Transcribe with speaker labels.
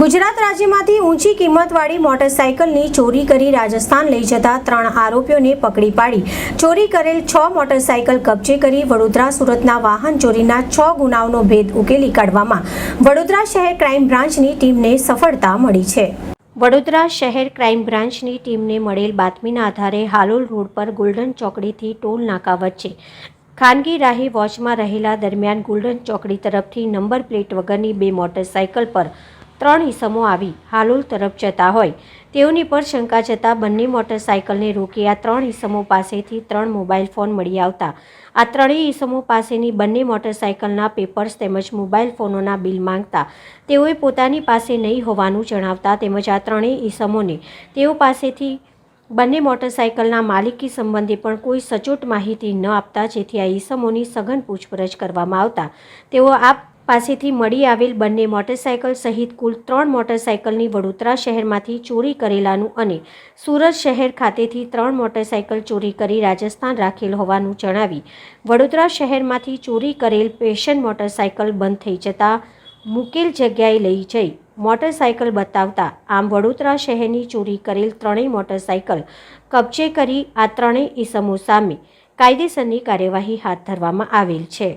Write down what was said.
Speaker 1: ગુજરાત રાજ્યમાંથી ઊંચી કિંમતવાળી મોટરસાયકલની ચોરી કરી રાજસ્થાન લઈ જતા ત્રણ આરોપીઓને પકડી પાડી. ચોરી કરેલ છ મોટરસાયકલ કબજે કરી વડોદરા સુરતના વાહન ચોરીના છ ગુનાઓનો ભેદ ઉકેલી કાઢવામાં વડોદરા શહેર ક્રાઇમ બ્રાન્ચની ટીમને સફળતા મળી છે. વડોદરા શહેર ક્રાઇમ બ્રાન્ચની ટીમને મળેલ બાતમીના આધારે હાલોલ રોડ પર ગોલ્ડન ચોકડીથી ટોલ નાકા વચ્ચે ખાનગી રાહી વોચમાં રહેલા દરમિયાન ગોલ્ડન ચોકડી તરફથી નંબર પ્લેટ વગરની બે મોટરસાયકલ પર ત્રણ ઈસમો આવી હાલોલ તરફ જતા હોય. તેઓની પર શંકા જતાં બંને મોટરસાયકલને રોકી આ ત્રણ ઈસમો પાસેથી ત્રણ મોબાઈલ ફોન મળી આવતા. આ ત્રણેય ઈસમો પાસેની બંને મોટરસાયકલના પેપર્સ તેમજ મોબાઈલ ફોનોના બિલ માંગતા. તેઓએ પોતાની પાસે નહીં હોવાનું જણાવતા તેમજ આ ત્રણેય ઈસમોને તેઓ પાસેથી બંને મોટરસાયકલના માલિકી સંબંધે પણ કોઈ સચોટ માહિતી ન આપતા જેથી આ ઈસમોની સઘન પૂછપરછ કરવામાં આવતા. તેઓ આ પાસેથી મળી આવેલ બંને મોટરસાયકલ સહિત કુલ ત્રણ મોટરસાયકલની વડોદરા શહેરમાંથી ચોરી કરેલાનું અને સુરત શહેર ખાતેથી ત્રણ મોટરસાયકલ ચોરી કરી રાજસ્થાન રાખેલ હોવાનું જણાવી વડોદરા શહેરમાંથી ચોરી કરેલ પેશન મોટરસાયકલ બંધ થઈ જતાં મુકેલ જગ્યાએ લઈ જઈ મોટરસાયકલ બતાવતા આમ વડોદરા શહેરની ચોરી કરેલ ત્રણેય મોટરસાયકલ કબજે કરી આ ત્રણેય ઈસમો સામે કાયદેસરની કાર્યવાહી હાથ ધરવામાં આવેલ છે.